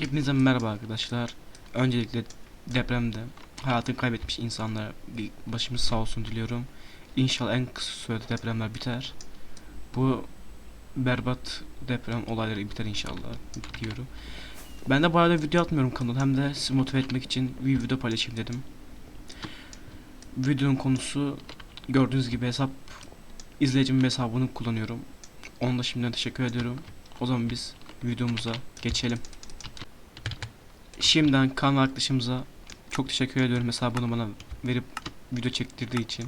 Hepinize merhaba arkadaşlar. Öncelikle depremde hayatını kaybetmiş insanlara başımız sağ olsun diliyorum. İnşallah en kısa sürede depremler biter. Bu berbat deprem olayları biter inşallah diyorum. Ben de bayağı da video atmıyorum kanal hem de sizi motive etmek için bir video paylaşayım dedim. Videonun konusu gördüğünüz gibi hesap izleyicimin hesabını kullanıyorum. Onu da şimdiden teşekkür ediyorum. O zaman biz videomuza geçelim. Şimdiden kanal arkadaşımıza çok teşekkür ediyorum hesabını bana verip video çektirdiği için.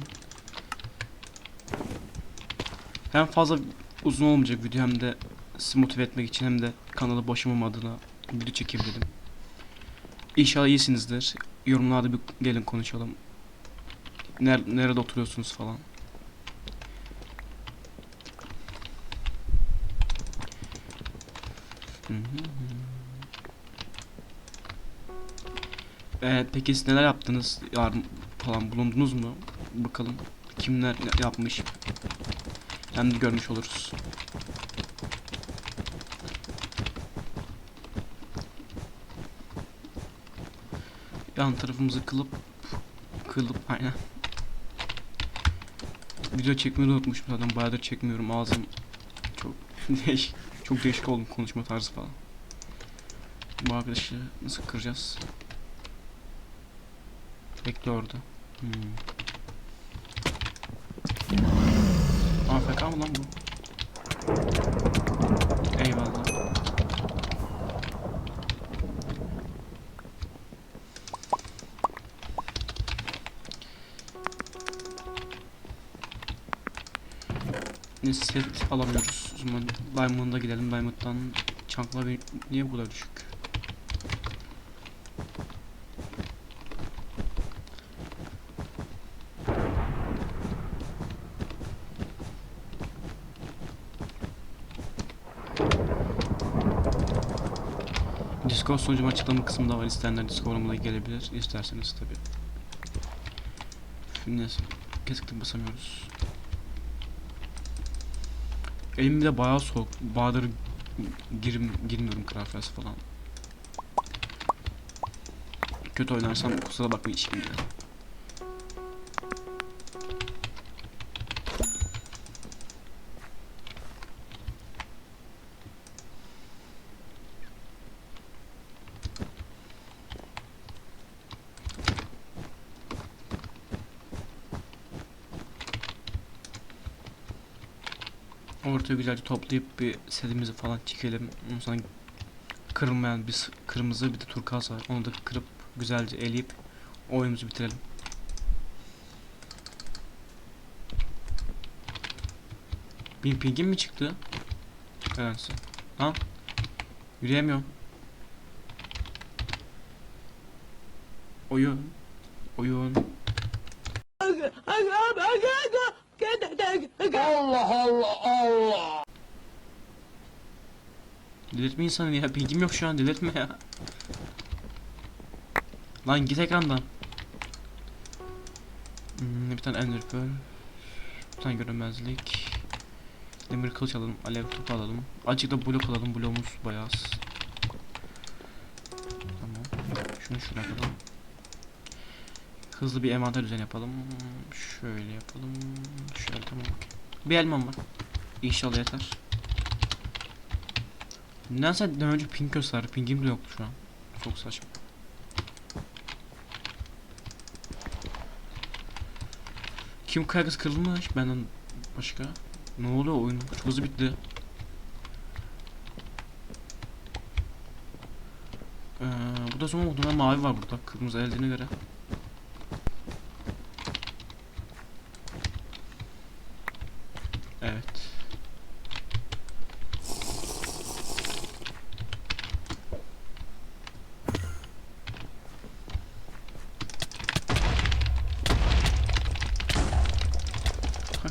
Hem fazla uzun olmayacak video hem de sizi motive etmek için hem de kanalı boşamam adına video çekeyim dedim. İnşallah iyisinizdir. Yorumlarda bir gelin konuşalım. Ner nerede oturuyorsunuz falan. Hı Ee, peki siz neler yaptınız? Yardım falan bulundunuz mu? Bakalım kimler yapmış. Hem de görmüş oluruz. Yan tarafımızı kılıp kılıp aynen. Video çekmeyi de unutmuşum zaten bayağıdır çekmiyorum ağzım çok değişik çok değişik oldu konuşma tarzı falan. Bu arkadaşı nasıl kıracağız? Bekle orada. Hmm. AFK mı lan bu? Eyvallah. Ne set alamıyoruz. O zaman Diamond'a gidelim. Diamond'dan çanklar bir- niye bu kadar düşük? Discord sunucum açıklama kısmında var. İsteyenler Discord'uma gelebilir. İsterseniz tabi. Şimdi kesinlikle basamıyoruz. Elim de bayağı soğuk. Bahadır girim, girmiyorum Crafters falan. Kötü oynarsam kusura bakmayın şimdi. Ortaya güzelce toplayıp bir setimizi falan çekelim. Ondan sonra kırılmayan bir kırmızı bir de turkuaz var. Onu da kırıp güzelce eleyip oyunumuzu bitirelim. Benim pingim mi çıktı? Evet. Lan. Yürüyemiyorum. Oyun. Oyun. Delirtme insanı ya. Pingim yok şu an. Delirtme ya. Lan git ekrandan. Hmm, bir tane ender pearl. Bir tane görünmezlik. Demir kılıç alalım. Alev topu alalım. Azıcık da blok alalım. Bloğumuz bayağı az. Tamam. Şunu şuraya alalım. Hızlı bir envanter düzen yapalım. Şöyle yapalım. Şöyle tamam. Bir elmam var. İnşallah yeter. Nedense önce ping gösterdi. Pingim de yoktu şu an. Çok saçma. Kim kaygısı kırılmış benden başka. Ne oluyor oyun? Çok hızlı bitti. Ee, burada zaman muhtemelen mavi var burada. Kırmızı eldiğine göre. Evet.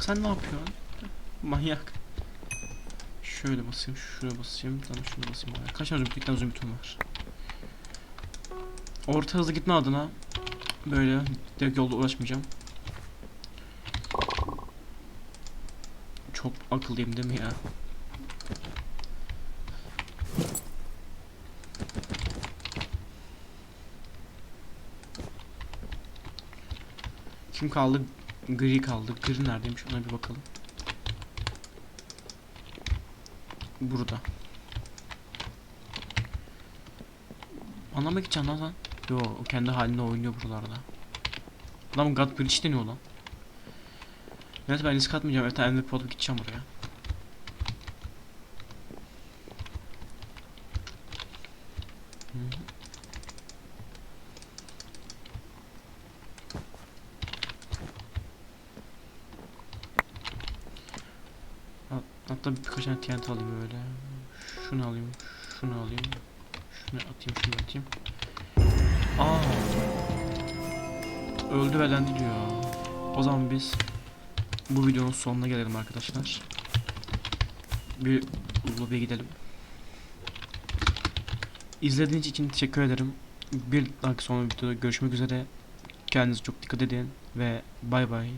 Sen ne yapıyorsun? Manyak. Şöyle basayım, şuraya basayım, tamam şuraya basayım. Abi. Kaç tane zümrütten zümrütüm var? Orta hızlı gitme adına böyle direkt yolda uğraşmayacağım. Çok akıllıyım değil mi ya? Kim kaldı? Gri kaldı. Gri neredeymiş ona bir bakalım. Burada. Anlama gideceksin lan sen. Yo o kendi halinde oynuyor buralarda. Adam God Bridge deniyor lan. Neyse ben risk atmayacağım. Evet Ender Pearl'u gideceğim buraya. Hatta birkaç tane TNT alayım böyle. Şunu alayım, şunu alayım. Şunu atayım, şunu atayım. Aa. Öldü ve lendi diyor. O zaman biz bu videonun sonuna gelelim arkadaşlar. Bir lobiye gidelim. İzlediğiniz için teşekkür ederim. Bir dahaki sonraki videoda görüşmek üzere. Kendinize çok dikkat edin ve bay bay.